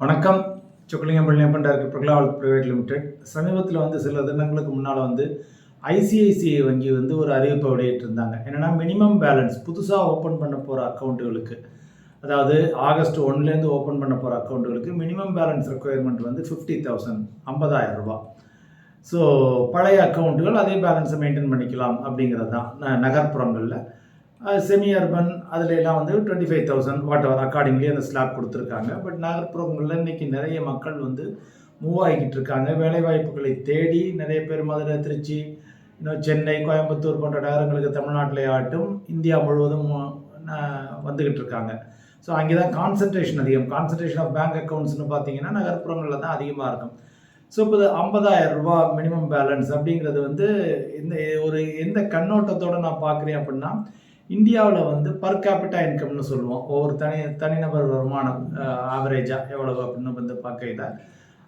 வணக்கம். சொக்கலிங்கம் பழனியப்பன் டைரக்டர் பிரகலாவல் private limited சமீபத்தில் வந்து சில தினங்களுக்கு முன்னால் வந்து ஐசிஐசிஐ வங்கி வந்து ஒரு அறிவிப்பை வெளியிட்டிருந்தாங்க. என்னென்னா மினிமம் பேலன்ஸ் புதுசாக ஓப்பன் பண்ண போகிற அக்கௌண்ட்டுகளுக்கு அதாவது ஆகஸ்ட் ஒன்லேருந்து ஓப்பன் பண்ண போகிற அக்கௌண்ட்டுகளுக்கு மினிமம் பேலன்ஸ் ரெக்குயர்மெண்ட் வந்து ஃபிஃப்டி தௌசண்ட் ஐம்பதாயிரம் ரூபாய். ஸோ பழைய அக்கௌண்ட்டுகள் அதே பேலன்ஸை மெயின்டைன் பண்ணிக்கலாம் அப்படிங்கிறது தான் ந- நகர்ப்புறங்களில். செமி அர்பன் அதில் எல்லாம் வந்து twenty five thousand whatever accordingly அந்த ஸ்லாப் கொடுத்துருக்காங்க. பட் நகர்ப்புறங்களில் இன்னைக்கு நிறைய மக்கள் வந்து மூவ் ஆகிக்கிட்டு இருக்காங்க. வேலைவாய்ப்புகளை தேடி நிறைய பேர் மதுரை திருச்சி இன்னும் சென்னை கோயம்புத்தூர் போன்ற நகரங்களுக்கு தமிழ்நாட்டிலே ஆட்டும் இந்தியா முழுவதும் வந்துக்கிட்டு இருக்காங்க. ஸோ அங்கே தான் கான்சன்ட்ரேஷன் அதிகம் கான்சன்ட்ரேஷன் ஆஃப் பேங்க் அக்கௌண்ட்ஸ்னு பார்த்தீங்கன்னா நகர்ப்புறங்களில் தான் அதிகமாக இருக்கும். ஸோ இப்போ ஐம்பதாயிரம் ரூபா மினிமம் பேலன்ஸ் அப்படிங்கிறது வந்து இந்த ஒரு எந்த கண்ணோட்டத்தோட நான் பார்க்குறேன் அப்படின்னா இந்தியாவில் வந்து பர் கேபிட்டா இன்கம்னு சொல்லுவோம். ஒவ்வொரு தனி தனிநபர் வருமானம் ஆவரேஜாக எவ்வளவு அப்படின்னு வந்து பார்க்கையில்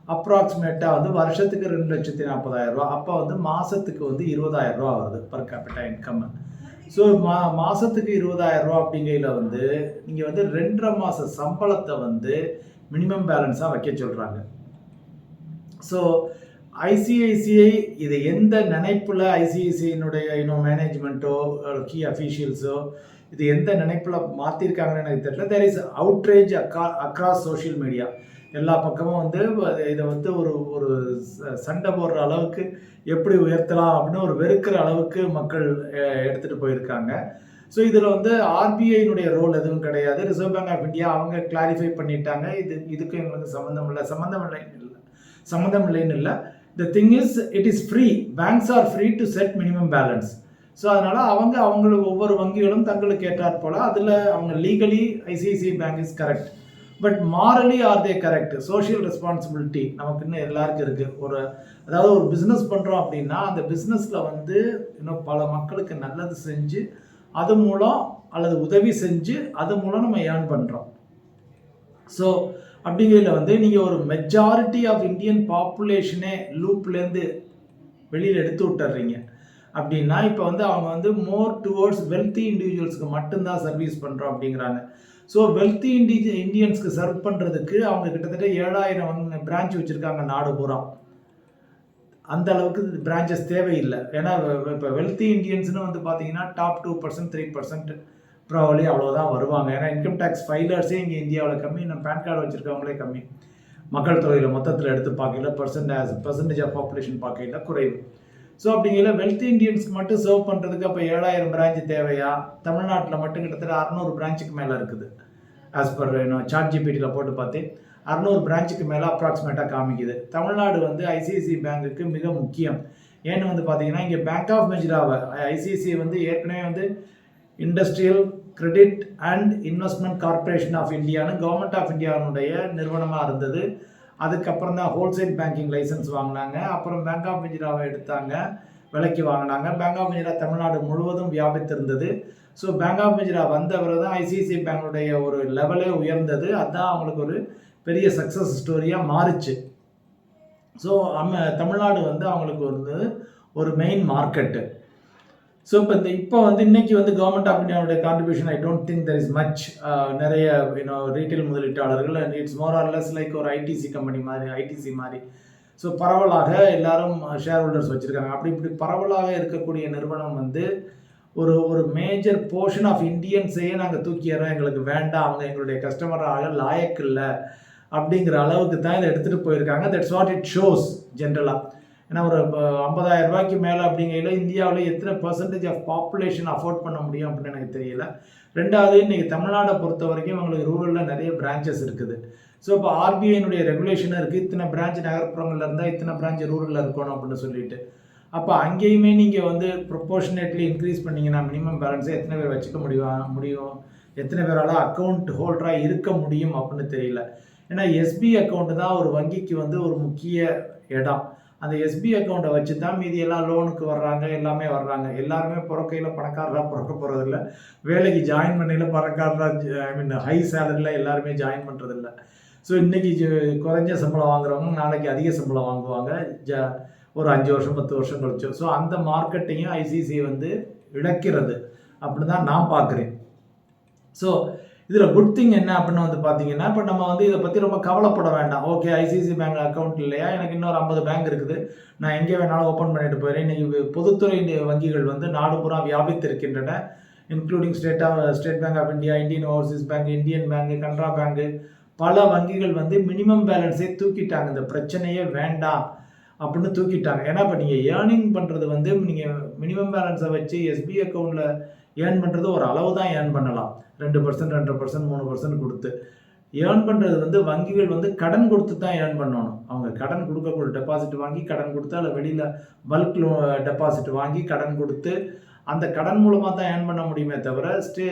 அப்ராக்சிமேட்டாக வந்து வருஷத்துக்கு ரெண்டு லட்சத்தி நாற்பதாயிரம் ரூபா அப்போ வந்து மாதத்துக்கு வந்து இருபதாயிரம் ரூபா வருது பர் கேபிட்டா இன்கம் ஸோ மா மாதத்துக்கு இருபதாயிரம் ரூபா அப்படிங்கையில் வந்து நீங்கள் வந்து ரெண்டரை மாத சம்பளத்தை வந்து மினிமம் பேலன்ஸாக வைக்க சொல்கிறாங்க ஸோ ஐசிஐசிஐ இது எந்த நினைப்பில் ஐசிஐசிஐனுடைய இன்னும் மேனேஜ்மெண்ட்டோ கீ அஃபீஷியல்ஸோ இது எந்த நினைப்பில் மாற்றிருக்காங்கன்னு எனக்கு தெரியல. தேர் இஸ் அவுட்ரேஜ் அக்கா அக்ராஸ் சோஷியல் மீடியா எல்லா பக்கமும் வந்து அது- இதை வந்து ஒரு ஒரு ச- சண்டை போடுற அளவுக்கு எப்படி உயர்த்தலாம் அப்படின்னு ஒரு வெறுக்கிற அளவுக்கு மக்கள் எடுத்துகிட்டு போயிருக்காங்க. ஸோ இதில் வந்து ஆர்பிஐனுடைய ரோல் எதுவும் கிடையாது. ரிசர்வ் பேங்க் ஆஃப் இந்தியா அவங்க கிளாரிஃபை பண்ணிட்டாங்க. இது இதுக்கும் எங்களுக்கு சம்மந்தம் இல்லை. சம்மந்தம் இல்லைன்னு இல்லை. சம்மந்தம் இல்லைன்னு இல்லை. The thing is it is free banks are free to set minimum balance so அதனால் அவங்க அவங்களுக்கு ஒவ்வொரு வங்கிகளும் தங்களுக்கு ஏற்றாற் போல் அதில் அவங்க legally ICICI bank is correct but morally are they correct social responsibility நமக்கு இன்னும் எல்லாருக்கும் இருக்குது ஒரு அதாவது ஒரு பிஸ்னஸ் பண்ணுறோம் அப்படின்னா அந்த பிஸ்னஸில் வந்து இன்னும் பல மக்களுக்கு நல்லது செஞ்சு அது மூலம் அல்லது உதவி செஞ்சு அது மூலம் நம்ம ஏர்ன் பண்ணுறோம் ஸோ அப்படிங்கிறதுல வந்து நீங்கள் ஒரு மெஜாரிட்டி ஆஃப் இந்தியன் பாப்புலேஷனே லூப்லேருந்து வெளியில் எடுத்து விட்டுறீங்க அப்படின்னா இப்போ வந்து அவங்க வந்து மோர் டுவோர்ட்ஸ் வெல்த்தி இண்டிவிஜுவல்ஸ்க்கு மட்டும்தான் சர்வீஸ் பண்ணுறோம் அப்படிங்கிறாங்க. ஸோ வெல்த்தி இண்டி இந்தியன்ஸ்க்கு சர்வ் பண்ணுறதுக்கு அவங்க கிட்டத்தட்ட ஏழாயிரம் பிரான்ச் வச்சுருக்காங்க நாடு பூரா. அந்த அளவுக்கு பிரான்ச்சஸ் தேவையில்லை. ஏன்னா இப்போ வெல்த்தி இந்தியன்ஸ்னு வந்து பார்த்தீங்கன்னா top two percent three percent probably அவ்வளோதான் வருவாங்க. ஏன்னா இன்கம் டேக்ஸ் ஃபைலர்ஸே இங்கே இந்தியாவில் கம்மி இன்னும் பேன் கார்டு வச்சுருக்கவங்களே கம்மி. மக்கள் தொகையில் மொத்தத்தில் எடுத்து பார்க்கல பர்சன்டேஜ் பர்சன்டேஜ் ஆஃப் பாப்புலேஷன் பார்க்கல குறைவு. ஸோ அப்படிங்கிற வெல்த் இண்டியன்ஸ்க்கு மட்டும் சர்வ் பண்ணுறதுக்கு அப்போ ஏழாயிரம் பிரான்ச் தேவையா? தமிழ்நாட்டில் மட்டும் கிட்டத்தட்ட அறநூறு பிரான்ச்சுக்கு மேலே இருக்குது. ஆஸ் பர் சாட் ஜிபிடியில் போட்டு பார்த்தேன். அறநூறு பிரான்ச்சுக்கு மேலே அப்ராக்சிமேட்டாக காமிக்குது. தமிழ்நாடு வந்து ஐசிஐசி பேங்குக்கு மிக முக்கியம். ஏன்னு வந்து பார்த்தீங்கன்னா இங்கே பேங்க் ஆஃப் மெஜிராவை ஐசிஐசி வந்து ஏற்கனவே வந்து industrial credit and investment corporation of இந்தியான்னு கவர்மெண்ட் ஆஃப் இந்தியாவுடைய நிறுவனமாக இருந்தது. அதுக்கப்புறம் தான் ஹோல்சேல் பேங்கிங் லைசன்ஸ் வாங்கினாங்க. அப்புறம் பேங்க் ஆஃப் இந்தியாவை எடுத்தாங்க. விலைக்கு வாங்கினாங்க. பேங்க் ஆஃப் இந்தியா தமிழ்நாடு முழுவதும் வியாபித்திருந்தது. ஸோ பேங்க் ஆஃப் இந்தியா வந்தவரை தான் ஐசிஐசிஐ பேங்குடைய ஒரு லெவலே உயர்ந்தது. அதுதான் அவங்களுக்கு ஒரு பெரிய சக்ஸஸ் ஸ்டோரியாக மாறுச்சு. ஸோ நம்ம தமிழ்நாடு வந்து அவங்களுக்கு வந்து ஒரு மெயின் மார்க்கெட்டு ஸோ இப்போ இந்த இப்போ வந்து இன்னைக்கு வந்து கவர்மெண்ட் ஆஃப் இந்தியாவுடைய contribution I don't think there is much நிறைய யூனோ ரீட்டைல் முதலீட்டாளர்கள் and it's more or less like ஒரு ஐடிசி கம்பெனி மாதிரி ஐடிசி மாதிரி. ஸோ பரவலாக எல்லாரும் uh, ஷேர் ஹோல்டர்ஸ் வச்சுருக்காங்க. அப்படி இப்படி பரவலாக இருக்கக்கூடிய நிறுவனம் வந்து ஒரு ஒரு மேஜர் போர்ஷன் ஆஃப் இந்தியன்ஸையே நாங்கள் தூக்கிடுறோம் எங்களுக்கு வேண்டாம். அவங்க எங்களுடைய கஸ்டமராக லாயக் இல்லை. அப்படிங்கிற அளவுக்கு தான் இதை எடுத்துகிட்டு போயிருக்காங்க. தட்ஸ் வாட் இட் ஷோஸ் ஜென்ரலாக ஏன்னா ஒரு ஐம்பதாயிரம் ரூபாய்க்கு மேலே அப்படிங்கையில் இந்தியாவில் எத்தனை பர்சன்டேஜ் ஆஃப் பாப்புலேஷன் அஃபோர்ட் பண்ண முடியும் அப்படின்னு எனக்கு தெரியல. ரெண்டாவது இன்றைக்கி தமிழ்நாடை பொறுத்த வரைக்கும் அவங்களுக்கு ரூரலில் நிறைய பிரான்ச்சஸ் இருக்குது. ஸோ இப்போ ஆர்பிஐனுடைய ரெகுலேஷன் இருக்குது இத்தனை பிரான்ச் நகர்ப்புறங்களில் இருந்தால் இத்தனை பிரான்ச் ரூரலில் இருக்கணும் அப்படின்னு சொல்லிட்டு. அப்போ அங்கேயுமே நீங்கள் வந்து ப்ரொப்போர்ஷனேட்லி இன்க்ரீஸ் பண்ணீங்கன்னா மினிமம் பேலன்ஸை எத்தனை பேர் வச்சுக்க முடியும் முடியும்? எத்தனை பேரால் அக்கௌண்ட் ஹோல்டராக இருக்க முடியும் அப்படின்னு தெரியல. ஏன்னா எஸ்பி அக்கௌண்ட் தான் ஒரு வங்கிக்கு வந்து ஒரு முக்கிய இடம். அந்த எஸ்பி அக்கௌண்ட்டை வச்சு தான் மீதி எல்லாம் லோனுக்கு வர்றாங்க எல்லாமே வர்றாங்க. எல்லாருமே பிறக்கையில் பணக்காரராக பிறக்க போகிறதில்ல வேலைக்கு ஜாயின் பண்ணையில் பணக்காரராக ஐ மீன் ஹை சேலரியில் எல்லாருமே ஜாயின் பண்ணுறதில்ல ஸோ இன்றைக்கி குறைஞ்ச சம்பளம் வாங்குறவங்க நாளைக்கு அதிக சம்பளம் வாங்குவாங்க. ஜ ஒரு அஞ்சு வருஷம் பத்து வருஷம் கழிச்சு. ஸோ அந்த மார்க்கெட்டையும் ஐசிசி வந்து இழக்கிறது. அப்படி தான் நான் பார்க்குறேன். ஸோ இதில் குட் திங் என்ன அப்படின்னு வந்து பார்த்தீங்கன்னா இப்போ நம்ம வந்து இதை பற்றி ரொம்ப கவலைப்பட வேண்டாம். ஓகே ஐசிசி பேங்க் அக்கௌண்ட் இல்லையா? எனக்கு இன்னொரு ஐம்பது பேங்க் இருக்குது. நான் எங்கே வேணாலும் ஓப்பன் பண்ணிட்டு போயிடுறேன். இன்றைக்கி பொதுத்துறை வங்கிகள் வந்து நாடு பூரா வியாபித்திருக்கின்றன including state of state bank of India Indian overseas bank Indian bank Canara bank பல வங்கிகள் வந்து மினிமம் பேலன்ஸே தூக்கிட்டாங்க. இந்த பிரச்சனையே வேண்டாம் அப்படின்னு தூக்கிட்டாங்க. ஏன்னா இப்போ நீங்கள் ஏர்னிங் பண்ணுறது வந்து நீங்கள் மினிமம் பேலன்ஸை வச்சு எஸ்பி அக்கௌண்ட்டில் ஏர்ன் பண்ணுறது ஒரு அளவு தான் ஏர்ன் பண்ணலாம். ரெண்டு பர்சன்ட் ரெண்டரை பர்சன்ட் மூணு பர்சன்ட் கொடுத்து. ஏர்ன் பண்ணுறது வந்து வங்கிகள் வந்து கடன் கொடுத்து தான் ஏர்ன் பண்ணணும். அவங்க கடன் கொடுக்கக்கூடிய டெபாசிட் வாங்கி கடன் கொடுத்து அதில் வெளியில் பல்க் லோ டெபாசிட் வாங்கி கடன் கொடுத்து அந்த கடன் மூலமாக தான் ஏர்ன் பண்ண முடியுமே தவிர ஸ்டே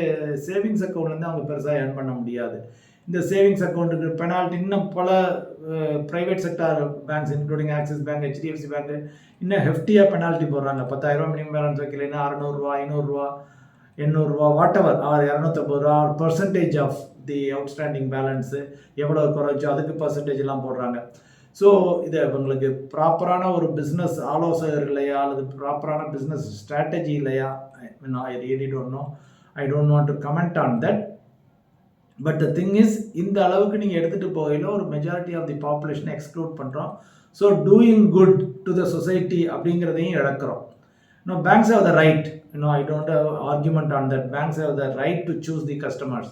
சேவிங்ஸ் அக்கௌண்ட்லேருந்து அவங்க பெருசாக ஏர்ன் பண்ண முடியாது. இந்த சேவிங்ஸ் அக்கௌண்ட்டுக்கு பெனால்ட்டி இன்னும் பல private sector banks including Axis bank HDFC bank இன்னும் ஹெஃப்டியாக பெனால்ட்டி போடுறாங்க. பத்தாயிரரூவா மினிமம் பேலன்ஸ் வைக்கலைன்னா அறநூறுவா ஐநூறுரூவா எண்ணூறுரூவா வாட் எவர் ஆறு இரநூத்தம்பது ரூபா percentage of the outstanding balance எவ்வளோ குறைச்சோ அதுக்கு பர்சன்டேஜ் எல்லாம் போடுறாங்க. ஸோ இது இவங்களுக்கு ப்ராப்பரான ஒரு பிஸ்னஸ் ஆலோசகர் இல்லையா அல்லது ப்ராப்பரான பிஸ்னஸ் ஸ்ட்ராட்டஜி இல்லையா? I really don't know I don't want to comment on that but the thing is இந்த அளவுக்கு நீங்கள் எடுத்துகிட்டு போகையில் ஒரு மெஜாரிட்டி ஆஃப் தி பாப்புலேஷனை எக்ஸ்க்ளூட் பண்ணுறோம் so doing good to the society அப்படிங்கிறதையும் இழக்கிறோம். இன்னும் பேங்க்ஸ் ஹவ் த ரைட் இன்னும் I don't have argument on that banks have the right to choose the customers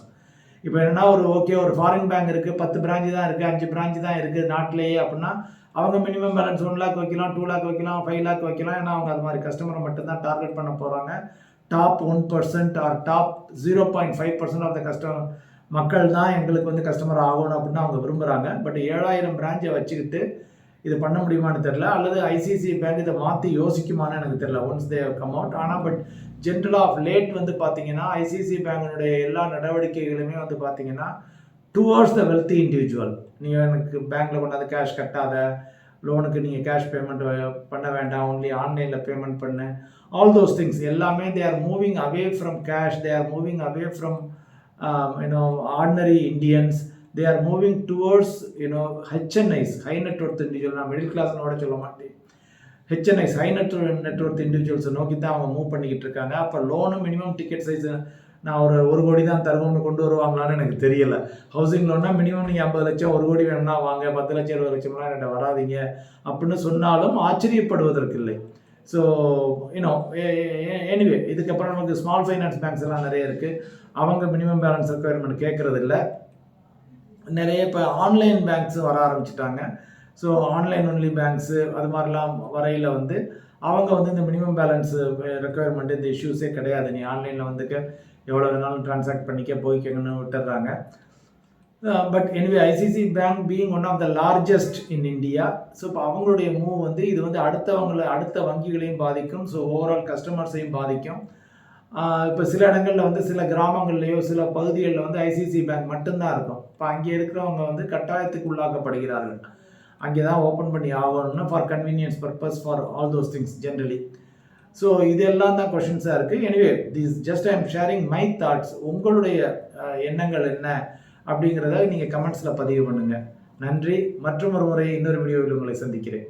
இப்போ என்னன்னா ஒரு ஓகே ஒரு ஃபாரின் பேங்க் இருக்குது பத்து பிரான்ச்சு தான் இருக்குது அஞ்சு பிரான்ச்சு தான் இருக்குது நாட்டிலேயே அப்படின்னா அவங்க மினிமம் பேலன்ஸ் ஒன் லேக் வைக்கலாம் டூ லேக் வைக்கலாம் ஃபைவ் லேக் வைக்கலாம் ஏன்னா அவங்க அது மாதிரி கஸ்டமரை மட்டும்தான் டார்கெட் பண்ண போகிறாங்க top one percent or top zero point five percent of the customer மக்கள் தான் எங்களுக்கு வந்து கஸ்டமர் ஆகணும் அப்படின்னு அவங்க விரும்புகிறாங்க பட் ஏழாயிரம் பிரான்ச்சை வச்சுக்கிட்டு இது பண்ண முடியுமான்னு தெரில அல்லது ஐசிசி பேங்க் இதை மாற்றி யோசிக்குமான்னு எனக்கு தெரில ஒன்ஸ் தே கம் அவுட் ஆனால் பட் ஜென்ரல் ஆஃப் லேட் வந்து பார்த்தீங்கன்னா ஐசிசி பேங்கினுடைய எல்லா நடவடிக்கைகளுமே வந்து பார்த்தீங்கன்னா டுவர்ட்ஸ் த வெல்த்தி இண்டிவிஜுவல் நீங்கள் எனக்கு பேங்க்கில் கொண்டாந்து கேஷ் கட்டாத. லோனுக்கு நீங்கள் கேஷ் பேமெண்ட் பண்ண வேண்டாம். ஒன்லி ஆன்லைனில் பேமெண்ட் பண்ணு. ஆல் தோஸ் திங்ஸ் எல்லாமே they are moving away from cash they are moving away from you know ordinary Indians they are moving towards you know HNIs high net worth individual நான் middle கிளாஸ்னோட சொல்ல மாட்டேன். HNIs high net net worth இண்டிவிஜுவல்ஸை நோக்கி தான் அவங்க move பண்ணிக்கிட்டு இருக்காங்க. அப்போ லோனு மினிமம் டிக்கெட் சைஸ் நான் ஒரு ஒரு கோடி தான் தருவோம்னு கொண்டு வருவாங்களான்னு எனக்கு தெரியல. ஹவுசிங் லோன்னா மினிமம் நீங்கள் ஐம்பது லட்சம் ஒரு கோடி வேணும்னா வாங்க. பத்து லட்சம் இருபது லட்சம்லாம் என்கிட்ட வராதிங்க அப்படின்னு சொன்னாலும் ஆச்சரியப்படுவதற்கு இல்லை. ஸோ யூனோ எனிவே இதுக்கப்புறம் நமக்கு ஸ்மால் ஃபைனான்ஸ் பேங்க்ஸ் எல்லாம் நிறைய இருக்குது அவங்க மினிமம் பேலன்ஸ் ரெக்குவயர்மெண்ட் கேட்குறது இல்லை. நிறைய இப்போ ஆன்லைன் பேங்க்ஸும் வர ஆரம்பிச்சிட்டாங்க. ஸோ ஆன்லைன் ஒன்லி பேங்க்ஸு அது மாதிரிலாம் வரையில் வந்து அவங்க வந்து இந்த மினிமம் பேலன்ஸு ரெக்குவயர்மெண்ட் இந்த இஷ்யூஸே கிடையாது. நீ ஆன்லைனில் வந்துக்க எவ்வளோ வேணாலும் ட்ரான்சாக்ட் பண்ணிக்க போய்க்கங்கன்னு விட்டுறாங்க. But anyway ICC bank being one of the largest in India so இப்போ அவங்களுடைய மூவ் வந்து இது வந்து அடுத்தவங்களை அடுத்த வங்கிகளையும் பாதிக்கும். ஸோ ஓவரால் கஸ்டமர்ஸையும் பாதிக்கும். இப்போ சில இடங்களில் வந்து சில கிராமங்கள்லேயோ சில பகுதிகளில் வந்து ஐசிசி பேங்க் மட்டும்தான் இருக்கும். இப்போ அங்கே இருக்கிறவங்க வந்து கட்டாயத்துக்கு உள்ளாக்கப்படுகிறார்கள் அங்கே தான் ஓப்பன் பண்ணி ஆகணும்னு for convenience purpose for all those things generally so இதெல்லாம் தான் கொஷின்ஸாக இருக்குது anyway this just I am sharing my thoughts உங்களுடைய எண்ணங்கள் என்ன அப்படிங்கிறத நீங்கள் கமெண்ட்ஸில் பதிவு பண்ணுங்கள் நன்றி. மற்றும் ஒரு முறை இன்னொரு வீடியோவில் உங்களை சந்திக்கிறேன்.